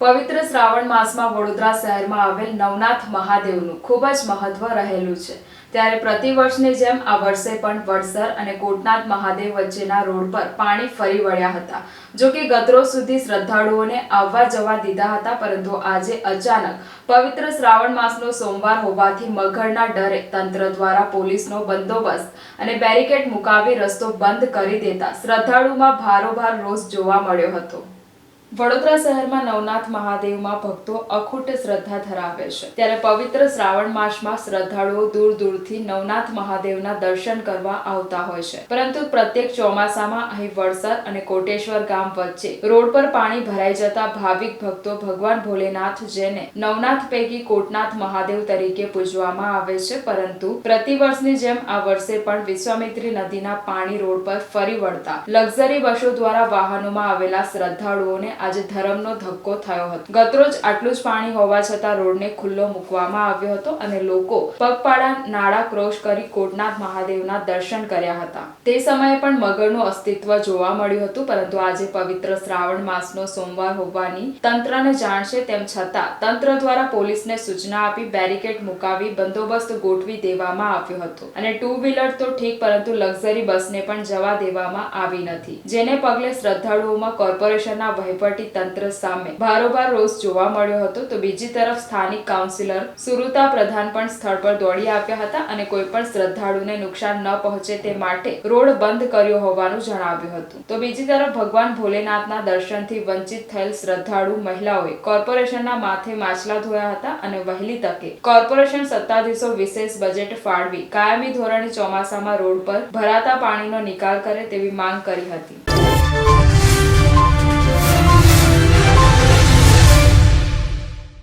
પવિત્ર શ્રાવણ માસમાં વડોદરા શહેરમાં આવેલ નવનાથ મહાદેવનું ખૂબ જ મહત્વ રહેલું છે. ત્યારે પ્રતિવર્ષની જેમ આ વર્ષે પણ વડસર અને કોટનાથ મહાદેવ વચ્ચેના રોડ પર પાણી ફરી વળ્યા હતા. જો કે ગતરો સુધી શ્રદ્ધાળુઓને આવવા જવા દીધા હતા, પરંતુ આજે અચાનક પવિત્ર શ્રાવણ માસનો સોમવાર હોવાથી મગરના ડરે તંત્ર દ્વારા પોલીસનો બંદોબસ્ત અને બેરિકેડ મુકાવી રસ્તો બંધ કરી દેતા શ્રદ્ધાળુમાં ભારોભાર રોષ જોવા મળ્યો હતો. વડોદરા શહેરમાં નવનાથ મહાદેવમાં ભક્તો અખૂટ શ્રદ્ધા ધરાવે છે. ત્યારે પવિત્ર શ્રાવણ માસમાં શ્રદ્ધાળુઓ દૂર દૂરથી નવનાથ મહાદેવના દર્શન કરવા આવતા હોય છે. પરંતુ પ્રત્યેક ચોમાસામાં અહીં વડસર અને કોટેશ્વર ગામ વચ્ચે રોડ પર પાણી ભરાઈ જતા ભાવિક ભક્તો ભગવાન ભોલેનાથ જેને નવનાથ પૈકી કોટનાથ મહાદેવ તરીકે પૂજવામાં આવે છે, પરંતુ પ્રતિવર્ષની જેમ આ વર્ષે પણ વિશ્વામિત્રી નદીના પાણી રોડ પર ફરી વળતા લક્ઝરી બસો દ્વારા વાહનોમાં આવેલા શ્રદ્ધાળુઓને આજે ધરમનો ધક્કો થયો હતો. ગતરોજ આટલું જ પાણી હોવા છતાં રોડને ખુલ્લો મૂકવામાં આવ્યો હતો અને લોકો પગપાળા નાળા ક્રોસ કરી કોટનાથ મહાદેવના દર્શન કર્યા હતા. તે સમયે પણ મગરનું અસ્તિત્વ જોવા મળ્યું હતું, પરંતુ આજે પવિત્ર શ્રાવણ માસનો સોમવાર હોવાની તંત્રને જાણ તેમ છતાં તંત્ર દ્વારા પોલીસને સૂચના આપી બેરિકેડ મુકાવી બંદોબસ્ત ગોઠવી દેવામાં આવ્યો હતો. અને ટુ વ્હીલર તો ઠીક, પરંતુ લક્ઝરી બસને પણ જવા દેવામાં આવી નથી, જેને પગલે શ્રદ્ધાળુઓમાં કોર્પોરેશનના વહીવટી તંત્ર સામે ભારોભાર રોષ જોવા મળ્યો હતો, તો બીજી તરફ સ્થાનિક કાઉન્સિલર સુરુતા પ્રધાન પણ સ્થળ પર દોડી આવ્યા હતા અને કોઈ પણ શ્રદ્ધાળુને નુકસાન ન પહોંચે તે માટે રોડ બંધ કર્યો હોવાનું જણાવ્યું હતું. તો બીજી તરફ ભગવાન ભોલેનાથના દર્શનથી વંચિત થયેલ શ્રદ્ધાળુ મહિલાઓએ કોર્પોરેશનના માથે માછલા ધોયા હતા અને વહેલી તકે કોર્પોરેશન સત્તાધીશો વિશેષ બજેટ ફાળવી કાયમી ધોરણે ચોમાસામાં રોડ પર ભરાતા પાણીનો નિકાલ કરે તેવી માંગ કરી હતી.